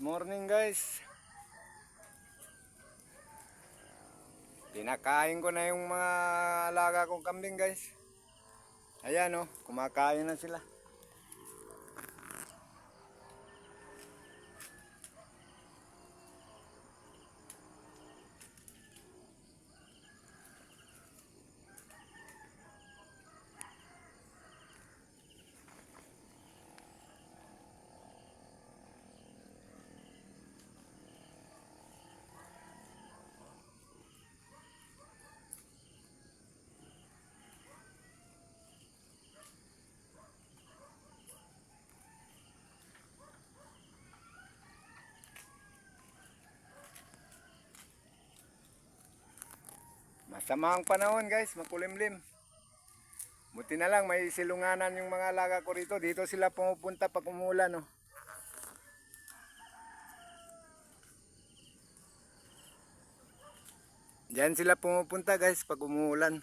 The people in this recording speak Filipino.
morning guys. Pinakain ko na yung mga alaga kong kambing guys. Ayan oh, kumakain na sila. Masama ang panahon guys, makulimlim. Buti na lang may silunganan yung mga alaga ko rito. Dito sila pumupunta pag umulan oh. Diyan sila pumupunta guys pag umuulan.